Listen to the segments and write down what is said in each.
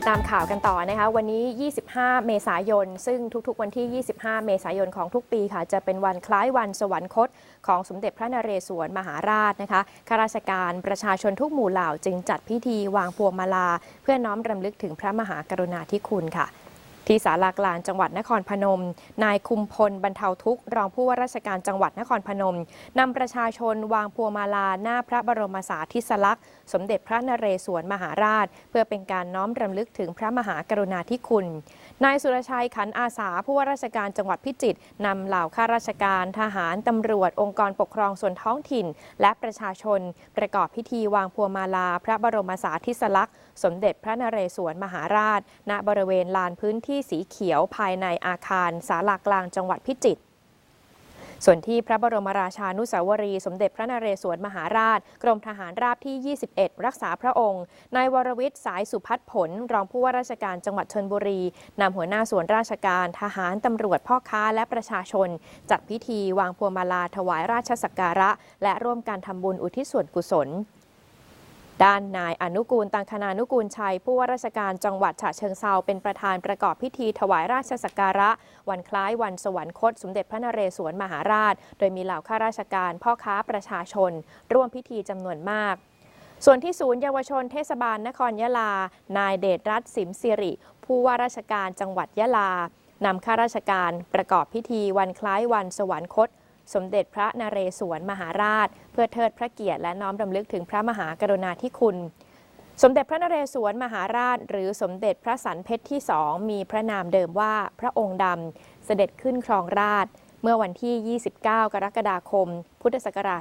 ติดตามข่าวกันต่อนะคะ วันนี้ 25 เมษายน ซึ่งทุกๆ วันที่ 25 เมษายนของทุกปีค่ะ จะเป็นวันคล้ายวันสวรรคต ของสมเด็จพระนเรศวรมหาราชนะคะข้าราชการประชาชนทุกหมู่เหล่าจึงจัดพิธีวางพวงมาลา เพื่อน้อมรำลึกถึงพระมหากรุณาธิคุณค่ะ ที่ศาลากลางจังหวัดนครพนม นายคุมพลบรรเทาทุกข์รองผู้ว่าราชการจังหวัดนครพนมนำประชาชนวางพวงมาลาหน้าพระบรมสารีริสลักษณ์ สมเด็จพระนเรศวรมหาราช เพื่อเป็นการน้อมรำลึกถึงพระมหากรุณาธิคุณ นายสุรชัยขันอาสาผู้ว่าราชการจังหวัดพิจิตรนำเหล่าข้าราชการทหารตำรวจองค์กรปกครองส่วนท้องถิ่น และประชาชน ประกอบพิธีวางพวงมาลา พระบรมสารีริสลักษณ์ สมเด็จพระนเรศวรมหาราช ณบริเวณลานพื้นที่สีเขียวภายในอาคารศาลากลางจังหวัดพิจิตร ส่วนที่พระบรมราชานุสาวรี สมเด็จพระนเรศวรมหาราช กรมทหารราบที่ 21 รักษาพระองค์ นายวรวิทย์สายสุพัฒผล รองผู้ว่าราชการจังหวัดชนบุรี นำหัวหน้าส่วนราชการ ทหารตำรวจพ่อค้าและประชาชน จัดพิธีวางพวงมาลาถวายราชสักการะ และร่วมการทำบุญอุทิศส่วนกุศล ด้านนายอนุกูลตังคณานุกูลชัย ผู้ว่าราชการจังหวัดฉะเชิงเซาเป็นประธานประกอบพิธีถวายราชสักการะ วันคล้ายวันสวรรคต สมเด็จพระนเรศวรมหาราช โดยมีเหล่าข้าราชการพ่อค้าประชาชน ร่วมพิธีจำนวนมาก ส่วนที่ศูนย์เยาวชนเทศบาลนครยะลา นายเดชรัตน์สิมสิริ ผู้ว่าราชการจังหวัดยะลานำข้าราชการประกอบพิธีวันคล้ายวันสวรรคต สมเด็จพระนเรศวรมหาราช เพื่อเทิดพระเกียรติและน้อมรำลึกถึงพระมหากรุณาธิคุณ สมเด็จพระนเรศวรมหาราช หรือสมเด็จพระสันเพชรที่สองมีพระนามเดิมว่าพระองค์ดำเสด็จขึ้นครองราชเมื่อวันที่ 29 กรกฎาคม พุทธศักราช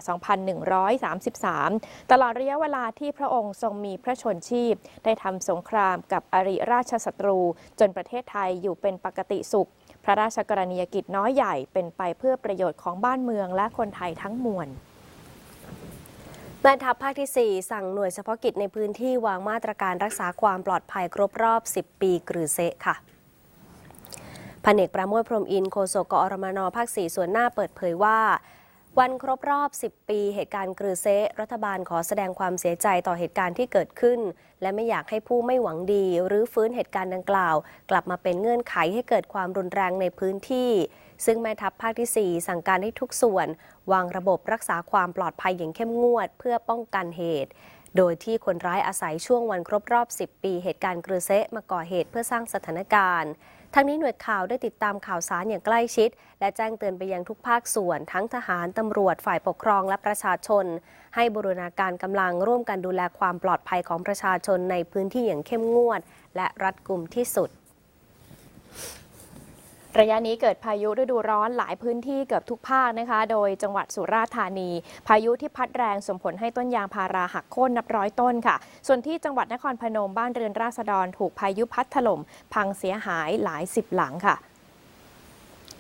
2133 ตลอดระยะเวลาที่พระองค์ทรงมีพระชนชีพ ได้ทำสงครามกับอริราชศัตรู จนประเทศไทยอยู่เป็นปกติสุข ระราชกรณียกิจน้อยใหญ่เป็นไปเพื่อประโยชน์ของบ้านเมืองและคนไทยทั้งมวลแม่ทัพภาคที่ 4 สั่งหน่วยเฉพาะกิจในพื้นที่วางมาตรการรักษาความปลอดภัยครบรอบ 10 ปีกรือเซะค่ะพันเอกประโมทพรมอินโคโศกกอรมนภาค 4 ส่วนหน้าเปิดเผยว่า วันครบรอบ 10 ปีเหตุการณ์กรือเซะรัฐบาลขอแสดงความเสียใจต่อเหตุการณ์ที่เกิดขึ้น และไม่อยากให้ผู้ไม่หวังดีหรือฟื้นเหตุการณ์ดังกล่าว กลับมาเป็นเงื่อนไขให้เกิดความรุนแรงในพื้นที่ ซึ่งแม่ทัพภาคที่ 4 สั่งการให้ทุกส่วน วางระบบรักษาความปลอดภัยอย่างเข้มงวด เพื่อป้องกันเหตุ โดยที่คนร้ายอาศัยช่วงวันครบรอบ 10 ปีเหตุการณ์กรือเซะมาก่อเหตุเพื่อสร้างสถานการณ์ ทั้งนี้หน่วยข่าวได้ติดตามข่าวสารอย่างใกล้ชิด และแจ้งเตือนไปยังทุกภาคส่วน ทั้งทหารตำรวจฝ่ายปกครองและประชาชน ให้บูรณาการกำลังร่วมกันดูแลความปลอดภัยของประชาชนในพื้นที่อย่างเข้มงวด และรัดกุมที่สุด ระยะนี้เกิดพายุฤดูร้อนหลายพื้นที่เกือบทุกภาคนะคะ โดยจังหวัดสุราษฎร์ธานี พายุที่พัดแรงส่งผลให้ต้นยางพาราหักโค่นนับร้อยต้นค่ะ ส่วนที่จังหวัดนครพนมบ้านเรือนราษฎรถูกพายุพัดถล่มพังเสียหายหลายสิบหลังค่ะ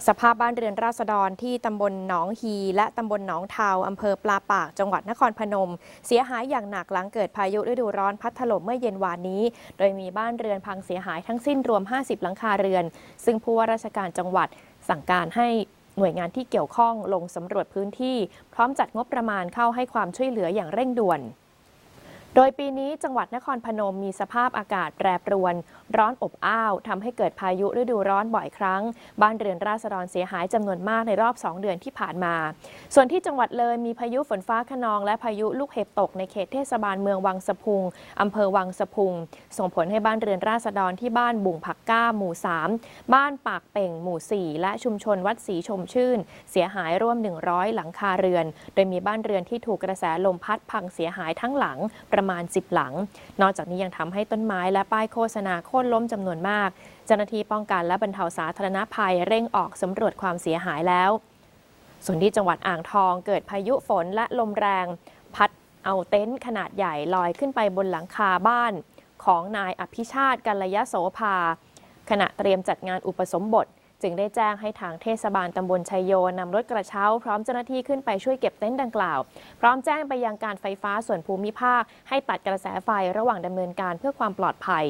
สภาพบ้านเรือนราษฎรที่ตำบลหนองฮี และตำบลหนองเทาอำเภอปลาปาก จังหวัดนครพนม เสียหายอย่างหนักหลังเกิดพายุฤดูร้อนพัดถล่มเมื่อเย็นวานนี้ โดยมีบ้านเรือนพังเสียหายทั้งสิ้นรวม 50 หลังคาเรือน ซึ่งผู้ว่าราชการจังหวัดสั่งการให้หน่วยงานที่เกี่ยวข้องลงสำรวจพื้นที่ พร้อมจัดงบประมาณเข้าให้ความช่วยเหลืออย่างเร่งด่วน โดยปีนี้จังหวัดนครพนมมีสภาพอากาศแปรปรวน ร้อนอบอ้าวทำให้เกิดพายุฤดูร้อนบ่อยครั้ง บ้านเรือนราษฎรเสียหายจำนวนมากในรอบ 2 เดือนที่ผ่านมา ส่วนที่จังหวัดเลยมีพายุฝนฟ้าขนอง และพายุลูกเห็บตกในเขตเทศบาลเมืองวังสะพุงอำเภอวังสะพุง ส่งผลให้บ้านเรือนราษฎรที่บ้านบุ่งผักก้าหมู่ 3 บ้านปากเป่งหมู่ 4 และชุมชนวัดศรีชมชื่น เสียหายร่วม 100 หลังคาเรือน โดยมีบ้านเรือนที่ถูกกระแสลมพัดพังเสียหายทั้งหลังประมาณ 10 หลัง นอกจากนี้ยังทำให้ต้นไม้และป้ายโฆษณาโค่นล้มจำนวนมาก เจ้าหน้าที่ป้องกันและบรรเทาสาธารณภัยเร่งออกสำรวจความเสียหายแล้ว ส่วนที่จังหวัดอ่างทองเกิดพายุฝนและลมแรง พัดเอาเต็นท์ขนาดใหญ่ลอยขึ้นไปบนหลังคาบ้าน ของนายอภิชาติกัลยโสภาขณะเตรียมจัดงานอุปสมบท จึงได้แจ้งให้ทางเทศบาลตำบลชัยโยนำรถกระเช้า พร้อมเจ้าหน้าที่ขึ้นไปช่วยเก็บเต็นท์ดังกล่าว พร้อมแจ้งไปยังการไฟฟ้าส่วนภูมิภาค ให้ตัดกระแสไฟระหว่างดำเนินการเพื่อความปลอดภัย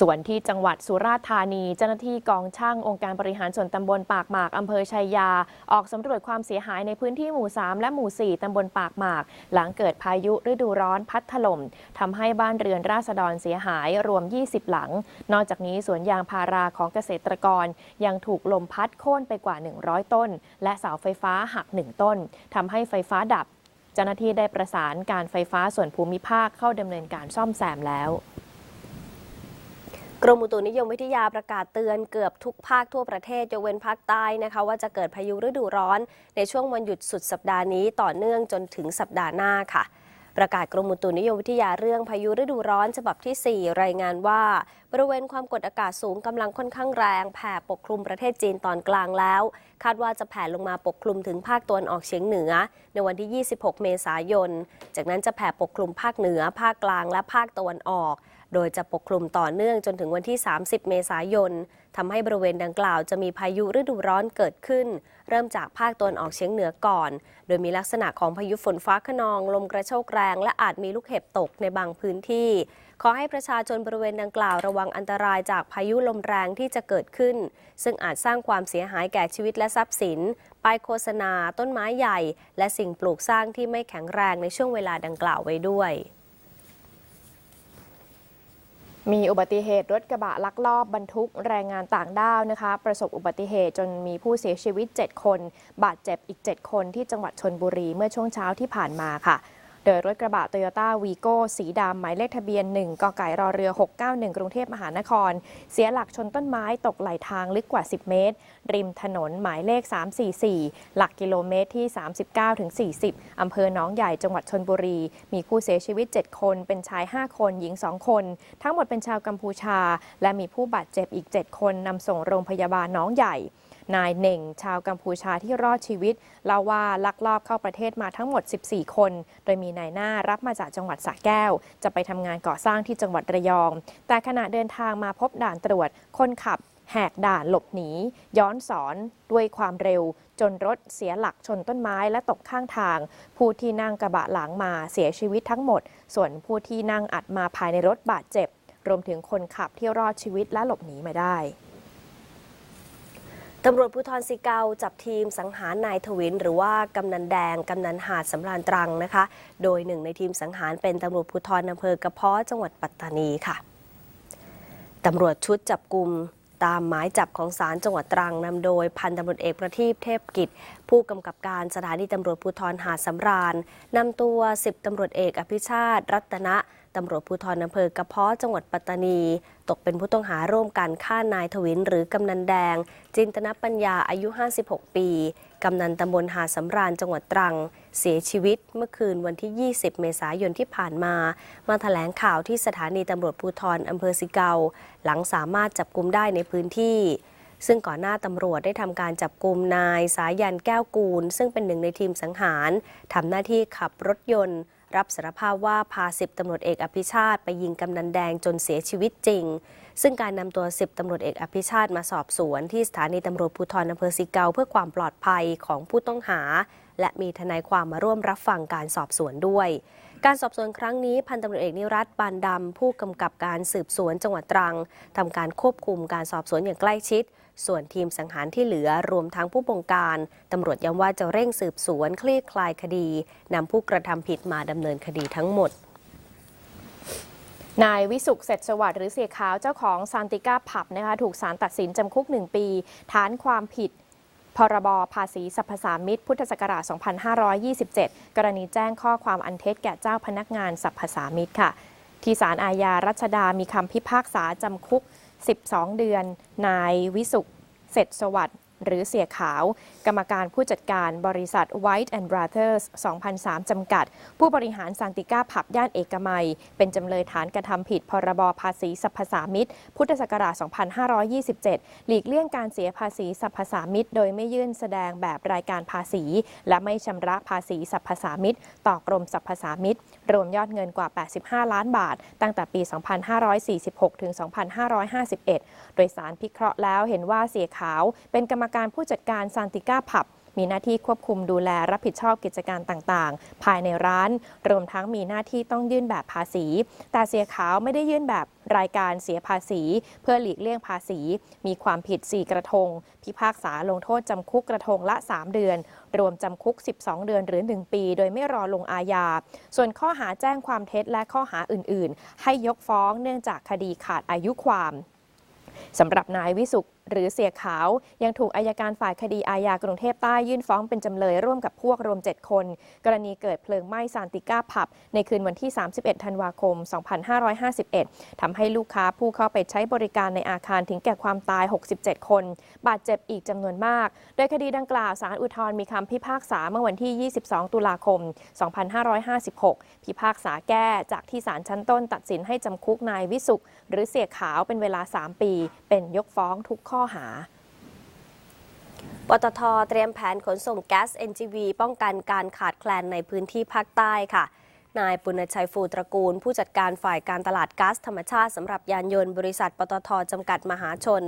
ส่วนที่จังหวัดสุราษฎร์ธานี เจ้าหน้าที่กองช่างองค์การบริหารส่วนตำบลปากหมากอำเภอชัยยา ออกสำรวจความเสียหายในพื้นที่หมู่ 3 และหมู่ 4ตำบลปากหมาก หลังเกิดพายุฤดูร้อนพัดถล่มทำให้บ้านเรือนราษฎรเสียหายรวม 20 หลัง นอกจากนี้สวนยางพาราของเกษตรกร ยังถูกลมพัดโค่นไปกว่า 100 ต้น และเสาไฟฟ้าหัก 1 ต้นทำให้ไฟฟ้าดับ เจ้าหน้าที่ได้ประสานการไฟฟ้าส่วนภูมิภาคเข้าดำเนินการซ่อมแซมแล้ว กรมอุตุนิยมวิทยาประกาศเตือนเกือบทุกภาคทั่วประเทศยกเว้นภาคใต้นะคะว่าจะเกิดพายุฤดูร้อน ในช่วงวันหยุดสุดสัปดาห์นี้ต่อเนื่องจนถึงสัปดาห์หน้าค่ะ ประกาศกรมอุตุนิยมวิทยาเรื่องพายุฤดูร้อนฉบับที่ 4 รายงานว่า บริเวณความกดอากาศสูงกำลังค่อนข้างแรงแผ่ปกคลุมประเทศจีนตอนกลางแล้ว คาดว่าจะแผ่ลงมาปกคลุมถึงภาคตะวันออกเฉียงเหนือ ในวันที่ 26 เมษายน จากนั้นจะแผ่ปกคลุมภาคเหนือ ภาคกลางและภาคตะวันออก โดยจะปกคลุมต่อเนื่องจนถึงวันที่ 30 เมษายนทำให้บริเวณดังกล่าวจะมีพายุฤดูร้อนเกิดขึ้น เริ่มจากภาคตะวันออกเฉียงเหนือก่อน โดยมีลักษณะของพายุฝนฟ้าขนอง ลมกระโชกแรง และอาจมีลูกเห็บตกในบางพื้นที่ ขอให้ประชาชนบริเวณดังกล่าวระวังอันตรายจากพายุลมแรงที่จะเกิดขึ้น ซึ่งอาจสร้างความเสียหายแก่ชีวิตและทรัพย์สิน ป้ายโฆษณา ต้นไม้ใหญ่ และสิ่งปลูกสร้างที่ไม่แข็งแรงในช่วงเวลาดังกล่าวไว้ด้วย มีอุบัติเหตุรถกระบะลักลอบบรรทุกแรงงานต่างด้าวนะคะ ประสบอุบัติเหตุจนมีผู้เสียชีวิต 7 คน บาดเจ็บอีก 7 คนที่จังหวัดชนบุรีเมื่อช่วงเช้าที่ผ่านมาค่ะ โดยรถกระบะโตโยต้าวีโก้สีดำหมายเลขทะเบียน 1กไก่รอเรือ 691 กรุงเทพมหานคร เสียหลักชนต้นไม้ตกไหลทางลึกกว่า 10 เมตร ริมถนนหมายเลข 344 หลักกิโลเมตรที่ 39-40 อำเภอหนองใหญ่จังหวัดชนบุรี มีผู้เสียชีวิต 7 คน เป็นชาย 5 คน หญิง 2 คน ทั้งหมดเป็นชาวกัมพูชา และมีผู้บาดเจ็บอีก 7 คนนำส่งโรงพยาบาลหน้องใหญ่ นายเหน่ง ชาวกัมพูชาที่รอดชีวิตเล่าว่าลักลอบเข้าประเทศมาทั้งหมด 14 คน โดยมีนายหน้ารับมาจากจังหวัดสระแก้ว จะไปทำงานก่อสร้างที่จังหวัดระยอง แต่ขณะเดินทางมาพบด่านตรวจ คนขับแหกด่านหลบหนี ย้อนสอนด้วยความเร็ว จนรถเสียหลักชนต้นไม้และตกข้างทาง ผู้ที่นั่งกระบะหลังมาเสียชีวิตทั้งหมด ส่วนผู้ที่นั่งอัดมาภายในรถบาดเจ็บ รวมถึงคนขับที่รอดชีวิตและหลบหนีมาได้ ตำรวจภูธรสิเกาจับทีมสังหารนายทวิน หรือว่ากำนันแดง กำนันหาดสำราญตรังนะคะ โดยหนึ่งในทีมสังหารเป็นตำรวจภูธรอำเภอกระเพาะจังหวัดปัตตานีค่ะตำรวจชุดจับกลุ่มตามหมายจับของศาลจังหวัดตรังนำโดยพันตำรวจเอกประทีปเทพกิจ ผู้กำกับการสถานีตำรวจภูธรหาดสำราญนำตัว 10ตำรวจเอกอภิชาติ รัตนะตำรวจภูธรอำเภอกระเพาะจังหวัดปัตตานี ตกเป็นผู้ต้องหาร่วมกันฆ่านายทวินหรือกำนันแดง จินตนปัญญาอายุ 56 ปี กำนันตำบลหาสำราญจังหวัดตรัง เสียชีวิตเมื่อคืนวันที่ 20 เมษายนที่ผ่านมา มาถแถลงข่าวที่สถานีตำรวจภูธรอำเภอสิเกา หลังสามารถจับกลุมได้ในพื้นที่ ซึ่งก่อนหน้าตำรวจได้ทำการจับกลุ่มนายสายันแก้วกูล ซึ่งเป็นหนึ่งในทีมสังหารทำหน้าที่ขับรถยนต์ รับสารภาพว่าพาสิบตำรวจเอกอภิชาติไปยิงกำนันแดงจนเสียชีวิตจริง ซึ่งการนำตัวสิบตำรวจเอกอภิชาติมาสอบสวน ที่สถานีตำรวจภูธรอำเภอสิเกาเพื่อความปลอดภัยของผู้ต้องหา และมีทนายความมาร่วมรับฟังการสอบสวนด้วยการสอบสวนครั้งนี้พันตำรวจเอกนิรัตปานดำผู้กำกับการสืบสวนจังหวัดตรังทำการควบคุมการสอบสวนอย่างใกล้ชิด ส่วนทีมสังหารที่เหลือรวมทั้งผู้บงการตำรวจย้ำว่าจะเร่งสืบสวนคลี่คลายคดีนำผู้กระทำผิดมาดำเนินคดีทั้งหมดนายวิสุขเสร็จสวัสดิ์หรือเสียขาวเจ้าของซานติก้าผับนะคะถูกศาลตัดสินจำคุก 1 ปี ฐานความผิด พรบภาษีสรรพสามิตพุทธศักราช 2527 กรณีแจ้งข้อความอันเท็จแก่เจ้าพนักงานสรรพสามิตค่ะ ที่ศาลอาญารัชดามีคำพิพากษาจำคุก 12 เดือน นายวิสุขเสร็จสวัสดิ์ หรือเสียขาว กรรมการผู้จัดการบริษัท White and Brothers 2003 จำกัด ผู้บริหารซานติก้าผับย่านเอกมัย เป็นจำเลยฐานกระทำผิดพรบภาษีสรรพสามิตพุทธศักราช 2527 หลีกเลี่ยงการเสียภาษีสรรพสามิตโดยไม่ยื่นแสดงแบบรายการภาษี และไม่ชำระภาษีสรรพสามิตต่อกรมสรรพสามิตรวมยอดเงินกว่า 85 ล้านบาท ตั้งแต่ปี 2546 ถึง 2551 โดยสารพิเคราะห์แล้วเห็นว่าเสียขาวเป็นกรรมการผู้จัดการซานติก้าผับมีหน้าที่ควบคุมดูแลรับผิดชอบกิจการต่างๆ ภายในร้าน รวมทั้งมีหน้าที่ต้องยื่นแบบภาษี แต่เสียขาวไม่ได้ยื่นแบบรายการเสียภาษี เพื่อหลีกเลี่ยงภาษี มีความผิด 4 กระทง พิพากษาลงโทษจำคุกกระทงละ 3 เดือน รวมจำคุก 12 เดือนหรือ 1 ปี โดยไม่รอลงอาญา ส่วนข้อหาแจ้งความเท็จและข้อหาอื่น ๆ ให้ยกฟ้องเนื่องจากคดีขาดอายุความสำหรับนายวิสุข หรือเสียขาว ยังถูกอายการฝ่ายคดีอาญากรุงเทพใต้ยื่นฟ้องเป็นจำเลยร่วมกับพวกรวม 7 คน กรณีเกิดเพลิงไหม้ซานติก้าผับ ในคืนวันที่ 31 ธันวาคม 2551ทำให้ลูกค้าผู้เข้าไปใช้บริการในอาคารถึงแก่ความตาย 67 คน บาดเจ็บอีกจำนวนมาก โดยคดีดังกล่าวศาลอุทธรณ์มีคำพิพากษาเมื่อวันที่ 22 ตุลาคม 2556 พิพากษาแก้จากที่ศาลชั้นต้นตัดสินให้จำคุกนายวิสุข หรือเสียขาวเป็นเวลา 3 ปี เป็นยกฟ้องทุกข้อหาปตทเตรียมแผนขนส่งแก๊ส NGV ป้องกันการขาดแคลนในพื้นที่ภาคใต้ค่ะ นายปุณชัยฟูตระกูล ผู้จัดการฝ่ายการตลาดก๊าซธรรมชาติสำหรับยานยนต์บริษัทปตทจำกัดมหาชน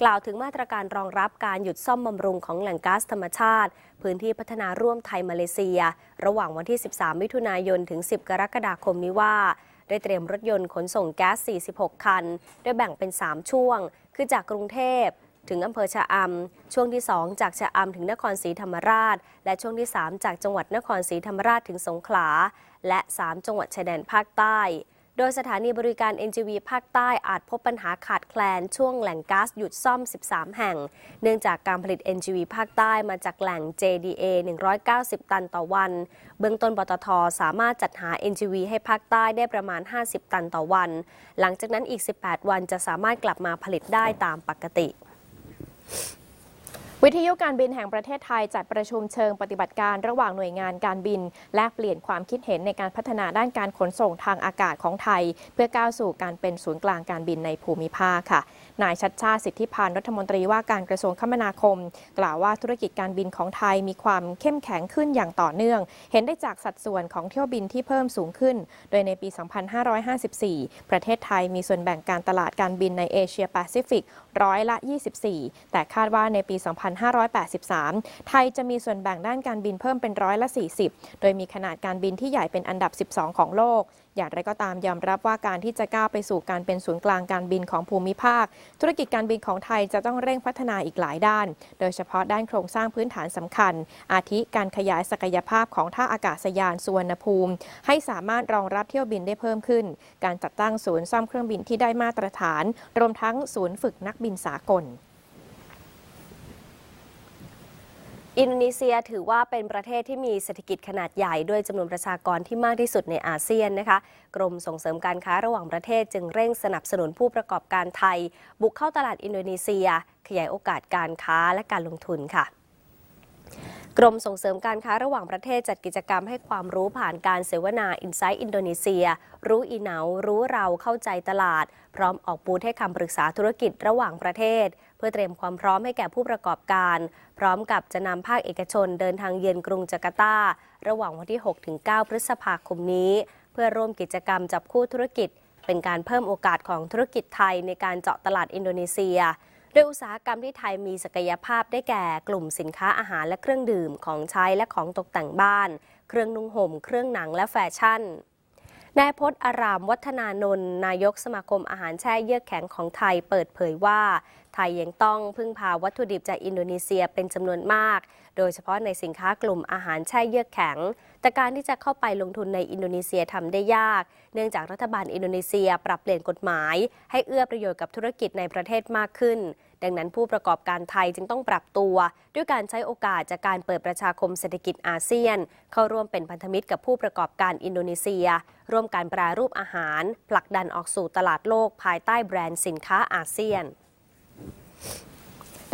กล่าวถึงมาตรการรองรับการหยุดซ่อมบำรุงของแหล่งก๊าซธรรมชาติ พื้นที่พัฒนาร่วมไทยมาเลเซีย ระหว่างวันที่ 13 มิถุนายนถึง 10 กรกฎาคมนี้ว่า ได้เตรียมรถยนต์ขนส่งแก๊ส 46 คัน โดยแบ่งเป็น 3 ช่วง คือจากกรุงเทพถึงอำเภอชะอำช่วงที่ 2 จากชะอำถึงนครศรีธรรมราช และช่วงที่ 3 จากจังหวัดนครศรีธรรมราชถึงสงขลา และ 3 จังหวัดชายแดนภาคใต้ โดยสถานีบริการ NGV ภาคใต้อาจพบปัญหาขาดแคลนช่วงแหล่งก๊าซหยุดซ่อม 13 แห่ง เนื่องจากการผลิต NGV ภาคใต้มาจากแหล่ง JDA 190 ตันต่อวัน เบื้องต้นปตทสามารถจัดหา NGV ให้ภาคใต้ได้ประมาณ 50 ตันต่อวัน หลังจากนั้นอีก 18 วันจะสามารถกลับมาผลิตได้ตามปกติ วิทยุการบินแห่งประเทศไทยจัดประชุมเชิงปฏิบัติการระหว่างหน่วยงานการบิน และเปลี่ยนความคิดเห็นในการพัฒนาด้านการขนส่งทางอากาศของไทย เพื่อก้าวสู่การเป็นศูนย์กลางการบินในภูมิภาคค่ะ นายชัดชาติสิทธิพานธ์รัฐมนตรีว่าการกระทรวงคมนาคม กล่าวว่าธุรกิจการบินของไทยมีความเข้มแข็งขึ้นอย่างต่อเนื่อง เห็นได้จากสัดส่วนของเที่ยวบินที่เพิ่มสูงขึ้น โดยในปี 2554 ประเทศไทยมีส่วนแบ่งการตลาดการบินในเอเชียแปซิฟิกร้อยละ 24 แต่คาดว่าในปี 2583 ไทยจะมีส่วนแบ่งด้านการบินเพิ่มเป็นร้อยละ 40 โดยมีขนาดการบินที่ใหญ่เป็นอันดับ 12 ของโลกอย่างไรก็ตามยอมรับว่าการที่จะก้าวไปสู่การเป็นศูนย์กลางการบินของภูมิภาค ธุรกิจการบินของไทยจะต้องเร่งพัฒนาอีกหลายด้าน โดยเฉพาะด้านโครงสร้างพื้นฐานสำคัญ อาทิการขยายศักยภาพของท่าอากาศยานสุวรรณภูมิ ให้สามารถรองรับเที่ยวบินได้เพิ่มขึ้น การจัดตั้งศูนย์ซ่อมเครื่องบินที่ได้มาตรฐาน รวมทั้งศูนย์ฝึกนักบินสากล อินโดนีเซียถือว่าเป็นประเทศที่มีเศรษฐกิจขนาดใหญ่ด้วยจำนวนประชากรที่มากที่สุดในอาเซียนนะคะกรมส่งเสริมการค้าระหว่างประเทศจึงเร่งสนับสนุนผู้ประกอบการไทย บุกเข้าตลาดอินโดนีเซีย ขยายโอกาสการค้าและการลงทุนค่ะ กรมส่งเสริมการค้าระหว่างประเทศจัดกิจกรรมให้ความรู้ผ่านการเสวนา Insight อินโดนีเซีย รู้อีเหนา รู้เราเข้าใจตลาด พร้อมออกบูธให้คำปรึกษาธุรกิจระหว่างประเทศ เพื่อเตรียมความพร้อมให้แก่ผู้ประกอบการ พร้อมกับจะนำภาคเอกชนเดินทางเยือนกรุงจาการ์ตา ระหว่างวันที่ 6-9 พฤษภาคมนี้ เพื่อร่วมกิจกรรมจับคู่ธุรกิจ เป็นการเพิ่มโอกาสของธุรกิจไทยในการเจาะตลาดอินโดนีเซีย โดยอุตสาหกรรมที่ไทยมีศักยภาพได้แก่กลุ่มสินค้าอาหารและเครื่องดื่มของใช้และของตกแต่งบ้าน เครื่องนุ่งห่ม เครื่องหนังและแฟชั่น นายพจน์อารามวัฒนานนท์นายกสมาคมอาหารแช่เยือกแข็งของไทยเปิดเผยว่า ไทยยังต้องพึ่งพาวัตถุดิบจากอินโดนีเซียเป็นจำนวนมาก โดยเฉพาะในสินค้ากลุ่มอาหารแช่เยือกแข็ง แต่การที่จะเข้าไปลงทุนในอินโดนีเซียทำได้ยาก เนื่องจากรัฐบาลอินโดนีเซียปรับเปลี่ยนกฎหมาย ให้เอื้อประโยชน์กับธุรกิจในประเทศมากขึ้น ดังนั้นผู้ประกอบการไทยจึงต้องปรับตัว ด้วยการใช้โอกาสจากการเปิดประชาคมเศรษฐกิจอาเซียน เข้าร่วมเป็นพันธมิตรกับผู้ประกอบการอินโดนีเซีย ร่วมการแปรรูปอาหาร ผลักดันออกสู่ตลาดโลกภายใต้แบรนด์สินค้าอาเซียน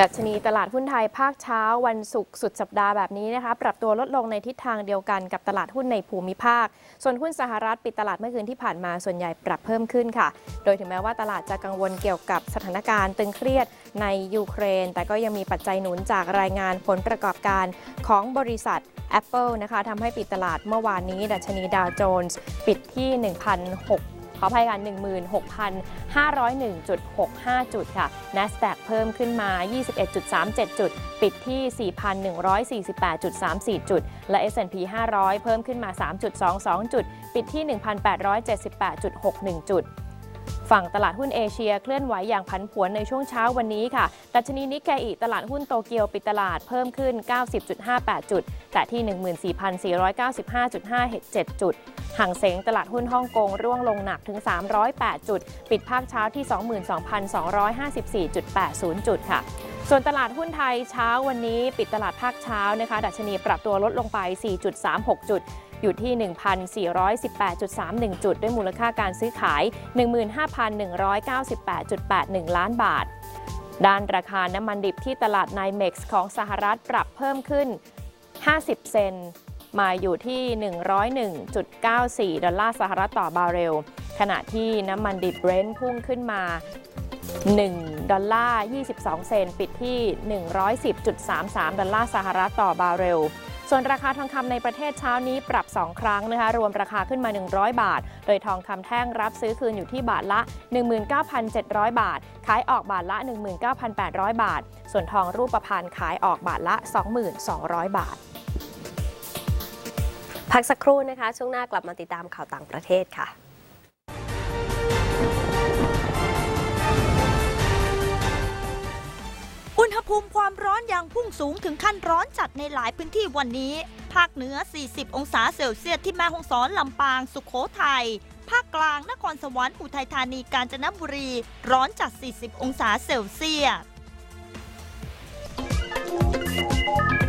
ดัชนีตลาดหุ้นไทยภาคเช้าวันศุกร์สุดสัปดาห์แบบนี้นะคะปรับตัวลดลงในทิศทางเดียวกันกับตลาดหุ้นในภูมิภาค ส่วนหุ้นสหรัฐปิดตลาดเมื่อคืนที่ผ่านมาส่วนใหญ่ปรับเพิ่มขึ้นค่ะ โดยถึงแม้ว่าตลาดจะกังวลเกี่ยวกับสถานการณ์ตึงเครียดในยูเครน แต่ก็ยังมีปัจจัยหนุนจากรายงานผลประกอบการของบริษัท Apple นะคะทำให้ปิดตลาดเมื่อวานนี้ ดัชนีดาวโจนส์ปิดที่ 1,600 ขออภัยกัน16,501.65 จุดค่ะ NASDAQ เพิ่มขึ้นมา 21.37 จุด ปิดที่ 4,148.34 จุด และ S&P 500 เพิ่มขึ้นมา 3.22 จุด ปิดที่ 1,878.61 จุด ฝั่งตลาดหุ้นเอเชีย เคลื่อนไหวอย่างผันผวนในช่วงเช้าวันนี้ค่ะ ดัชนีนิกเกอิตลาดหุ้นโตเกียวปิดตลาดเพิ่มขึ้น 90.58 จุด แต่ที่ 14,495.57 จุด ห่างเสงตลาดหุ้นฮ่องกงร่วงลงหนักถึง 308 จุด ปิดภาคเช้าที่ 22,254.80 จุดค่ะส่วนตลาดหุ้นไทยเช้าวันนี้ ปิดตลาดภาคเช้านะคะ ดัชนีปรับตัวลดลงไป 4.36 จุด อยู่ที่ 1,418.31 จุด ด้วยมูลค่าการซื้อขาย 15,198.81 ล้านบาท ด้านราคาน้ำมันดิบที่ตลาดไนเม็กซ์ของสหรัฐปรับเพิ่มขึ้น 50 เซนมาอยู่ที่ 101.94 ดอลลาร์สหรัฐต่อบาร์เรล ขณะที่น้ำมันดิบเบรนท์พุ่งขึ้นมา 1 ดอลลาร์ 22 เซน ปิดที่ 110.33 ดอลลาร์สหรัฐต่อบาร์เรล ส่วนราคาทองคำในประเทศเช้านี้ปรับ 2 ครั้งนะคะรวมราคาขึ้นมา 100 บาท โดยทองคำแท่งรับซื้อคืนอยู่ที่บาทละ 19,700 บาท ขายออกบาทละ 19,800 บาท ส่วนทองรูปพรรณขายออกบาทละ 2,200 บาท พักสักครู่นะคะ ช่วงหน้ากลับมาติดตามข่าวต่างประเทศค่ะ ภูมิความร้อนยังพุ่งสูงถึงขั้นร้อนจัดในหลายพื้นที่วันนี้ ภาคเหนือ 40 องศาเซลเซียสที่แม่ฮ่องสอนลำปาง สุขโขทยัย ภาคกลางนครสวรรค์อุทัยธานีกาญจนบุรี ร้อนจัด 40 องศาเซลเซียส